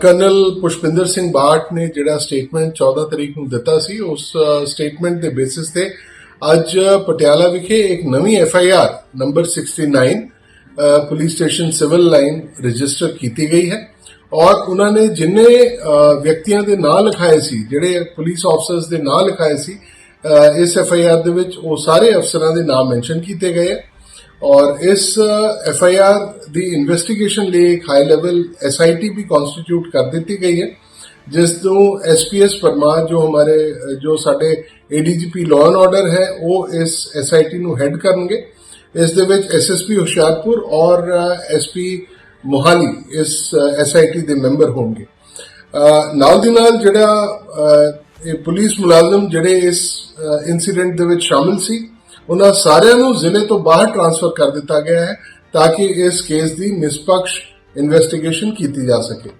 Colonel Pushpinder Singh ਬਾਟ ਨੇ ਜਿਹੜਾ statement 14 ਤਰੀਕ ਨੂੰ ਦਿੱਤਾ ਸੀ ਉਸ ਸਟੇਟਮੈਂਟ ਦੇ ਬੇਸਿਸ ਤੇ ਅੱਜ ਪਟਿਆਲਾ ਵਿਖੇ ਇੱਕ ਨਵੀਂ F I R number 69 a, police station civil line register ਕੀਤੀ ਗਈ ਹੈ। ਔਰ ਉਹਨਾਂ ਨੇ ਜਿੰਨੇ ਵਿਅਕਤੀਆਂ ਦੇ ਨਾਂ ਲਿਖਾਏ ਸੀ ਜਿਹੜੇ ਪੁਲਿਸ ਆਫਸਰਸ ਦੇ ਨਾਂ ਲਿਖਾਏ ਸੀ ਇਸ ਐਫ ਆਈ ਆਰ ਦੇ ਵਿੱਚ ਉਹ ਸਾਰੇ ਅਫਸਰਾਂ ਦੇ ਨਾਮ ਮੈਂਸ਼ਨ ਕੀਤੇ ਗਏ ਹੈ। ਔਰ ਇਸ ਐਫ ਆਈ ਆਰ ਦੀ ਇਨਵੈਸਟੀਗੇਸ਼ਨ ਲਈ ਇੱਕ high level S I T we constitute ਕਰ ਦਿੱਤੀ ਗਈ ਹੈ ਜਿਸ ਨੂੰ ਐਸ ਪੀ ਐਸ ਪਰਮਾ ਜੋ ਹਮਾਰੇ ਜੋ ਸਾਡੇ A D G P law and order ਹੈ ਉਹ ਇਸ ਐਸ ਆਈ ਟੀ ਨੂੰ ਹੈਡ ਕਰਨਗੇ ਇਸ ਦੇ ਵਿੱਚ ਐਸ ਐਸ ਪੀ ਹੁਸ਼ਿਆਰਪੁਰ ਔਰ ਐਸ ਪੀ ਮੋਹਾਲੀ ਇਸ ਐਸ ਆਈ ਟੀ ਦੇ ਮੈਂਬਰ ਹੋਣਗੇ ਨਾਲ ਦੀ ਨਾਲ ਜਿਹੜਾ ਇਹ ਪੁਲਿਸ ਮੁਲਾਜ਼ਮ ਜਿਹੜੇ ਇਸ ਇਨਸੀਡੈਂਟ ਦੇ ਵਿੱਚ ਸ਼ਾਮਿਲ ਸੀ ਉਹਨਾਂ ਸਾਰਿਆਂ ਨੂੰ ਜ਼ਿਲ੍ਹੇ ਤੋਂ ਬਾਹਰ ਟਰਾਂਸਫਰ ਕਰ ਦਿੱਤਾ ਗਿਆ ਹੈ ਤਾਂ ਕਿ ਇਸ ਕੇਸ ਦੀ ਨਿਸ਼ਪਕਸ਼ ਇਨਵੈਸਟੀਗੇਸ਼ਨ ਕੀਤੀ ਜਾ ਸਕੇ।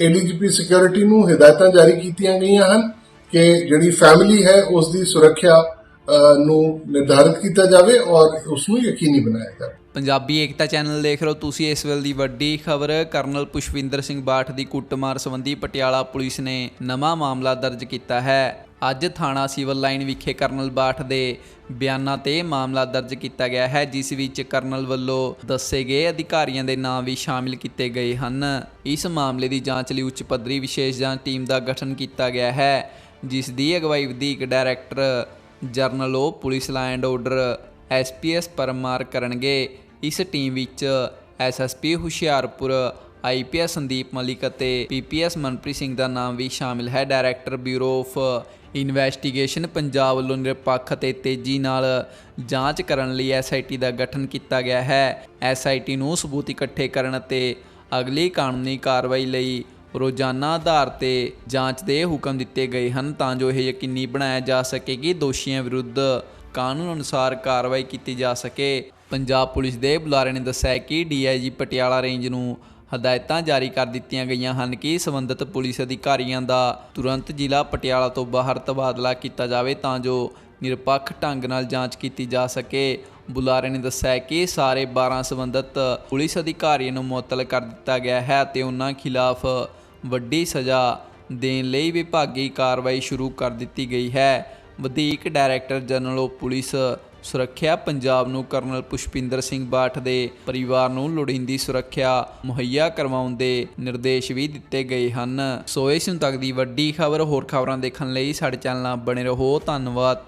ਏਡੀਜੀਪੀ ਸਿਕਿਉਰਿਟੀ ਨੂੰ ਹਦਾਇਤਾਂ ਜਾਰੀ ਕੀਤੀਆਂ ਗਈਆਂ ਹਨ ਕਿ ਜਿਹੜੀ ਫੈਮਿਲੀ ਹੈ, ਉਸ ਦੀ ਸੁਰੱਖਿਆ ਨੂੰ ਨਿਰਧਾਰਿਤ ਕੀਤਾ ਜਾਵੇ ਔਰ ਉਸ ਨੂੰ ਯਕੀਨੀ ਬਣਾਇਆ ਜਾਵੇ। ਪੰਜਾਬੀ ਏਕਤਾ ਚੈਨਲ ਦੇਖ ਰਹੇ ਹੋ ਤੁਸੀਂ ਇਸ ਵੇਲੇ ਦੀ ਵੱਡੀ ਖਬਰ। ਕਰਨਲ ਪੁਸ਼ਪਿੰਦਰ ਸਿੰਘ ਬਾਠ ਦੀ ਕੁੱਟਮਾਰ ਸੰਬੰਧੀ ਪਟਿਆਲਾ ਪੁਲਿਸ ਨੇ ਨਵਾਂ ਮਾਮਲਾ ਦਰਜ ਕੀਤਾ ਹੈ। ਅੱਜ ਥਾਣਾ ਸਿਵਲ ਲਾਈਨ ਵਿਖੇ ਕਰਨਲ ਬਾਠ ਦੇ ਬਿਆਨਾਂ ਤੇ ਮਾਮਲਾ ਦਰਜ ਕੀਤਾ ਗਿਆ ਹੈ, ਜਿਸ ਵਿੱਚ ਕਰਨਲ ਵੱਲੋਂ ਦੱਸੇ ਗਏ ਅਧਿਕਾਰੀਆਂ ਦੇ ਨਾਮ ਵੀ ਸ਼ਾਮਿਲ ਕੀਤੇ ਗਏ ਹਨ। ਇਸ ਮਾਮਲੇ ਦੀ ਜਾਂਚ ਲਈ ਉੱਚ ਪੱਧਰੀ ਵਿਸ਼ੇਸ਼ ਜਾਂਚ ਟੀਮ ਦਾ ਗਠਨ ਕੀਤਾ ਗਿਆ ਹੈ, ਜਿਸ ਦੀ ਅਗਵਾਈ ਵਧੀਕ ਡਾਇਰੈਕਟਰ ਜਰਨਲ ਉਹ police land order SPS Parmar ਕਰਨਗੇ। ਇਸ ਟੀਮ ਵਿੱਚ ਐਸਐਸਪੀ ਹੁਸ਼ਿਆਰਪੁਰ ਆਈਪੀਐਸ ਸੰਦੀਪ ਮਲਿਕ ਅਤੇ ਪੀਪੀਐਸ ਮਨਪ੍ਰੀਤ ਸਿੰਘ ਦਾ ਨਾਮ ਵੀ ਸ਼ਾਮਿਲ ਹੈ। Director bureau of investigation Punjab ਵੱਲੋਂ ਨਿਰਪੱਖ ਅਤੇ ਤੇਜ਼ੀ ਨਾਲ ਜਾਂਚ ਕਰਨ ਲਈ ਐਸਆਈਟੀ ਦਾ ਗਠਨ ਕੀਤਾ ਗਿਆ ਹੈ। ਐਸਆਈਟੀ ਨੂੰ ਸਬੂਤ ਇਕੱਠੇ ਕਰਨ ਅਤੇ ਅਗਲੀ ਕਾਨੂੰਨੀ ਕਾਰਵਾਈ ਲਈ ਰੋਜ਼ਾਨਾ ਆਧਾਰ ਤੇ ਜਾਂਚ ਦੇ ਹੁਕਮ ਦਿੱਤੇ ਗਏ ਹਨ ਤਾਂ ਜੋ ਇਹ ਯਕੀਨੀ ਬਣਾਇਆ ਜਾ ਸਕੇ ਕਿ ਦੋਸ਼ੀਆਂ ਵਿਰੁੱਧ ਕਾਨੂੰਨ ਅਨੁਸਾਰ ਕਾਰਵਾਈ ਕੀਤੀ ਜਾ ਸਕੇ। ਪੰਜਾਬ ਪੁਲਿਸ ਦੇ ਬੁਲਾਰੇ ਨੇ ਦੱਸਿਆ ਕਿ ਡੀਆਈਜੀ ਪਟਿਆਲਾ ਰੇਂਜ ਨੂੰ ਹਦਾਇਤਾਂ ਜਾਰੀ ਕਰ ਦਿੱਤੀਆਂ ਗਈਆਂ ਹਨ ਕਿ ਸੰਬੰਧਿਤ ਪੁਲਿਸ ਅਧਿਕਾਰੀਆਂ ਦਾ ਤੁਰੰਤ ਜ਼ਿਲ੍ਹਾ ਪਟਿਆਲਾ ਤੋਂ ਬਾਹਰ ਤਬਾਦਲਾ ਕੀਤਾ ਜਾਵੇ ਤਾਂ ਜੋ ਨਿਰਪੱਖ ਢੰਗ ਨਾਲ ਜਾਂਚ ਕੀਤੀ ਜਾ ਸਕੇ। ਬੁਲਾਰੇ ਨੇ ਦੱਸਿਆ ਕਿ ਸਾਰੇ 12 ਸੰਬੰਧਿਤ ਪੁਲਿਸ ਅਧਿਕਾਰੀਆਂ ਨੂੰ ਮੁਅੱਤਲ ਕਰ ਦਿੱਤਾ ਗਿਆ ਹੈ ਤੇ ਉਹਨਾਂ ਖਿਲਾਫ ਵੱਡੀ ਸਜ਼ਾ ਦੇਣ ਲਈ ਵਿਭਾਗੀ ਕਾਰਵਾਈ ਸ਼ੁਰੂ ਕਰ ਦਿੱਤੀ ਗਈ ਹੈ। ਵਧੀਕ ਡਾਇਰੈਕਟਰ ਜਨਰਲ ਆਫ ਪੁਲਿਸ ਸੁਰੱਖਿਆ ਪੰਜਾਬ ਨੂੰ ਕਰਨਲ ਪੁਸ਼ਪਿੰਦਰ ਸਿੰਘ ਬਾਠ ਦੇ ਪਰਿਵਾਰ ਨੂੰ ਲੋੜੀਂਦੀ ਸੁਰੱਖਿਆ ਮੁਹੱਈਆ ਕਰਵਾਉਣ ਦੇ ਨਿਰਦੇਸ਼ ਵੀ ਦਿੱਤੇ ਗਏ ਹਨ। ਸੋ ਇਸ ਨੂੰ ਤੱਕ ਦੀ ਵੱਡੀ ਖਬਰ ਹੋਰ ਖਬਰਾਂ ਦੇਖਣ ਲਈ ਸਾਡੇ ਚੈਨਲ ਨਾਲ ਬਣੇ ਰਹੋ। ਧੰਨਵਾਦ।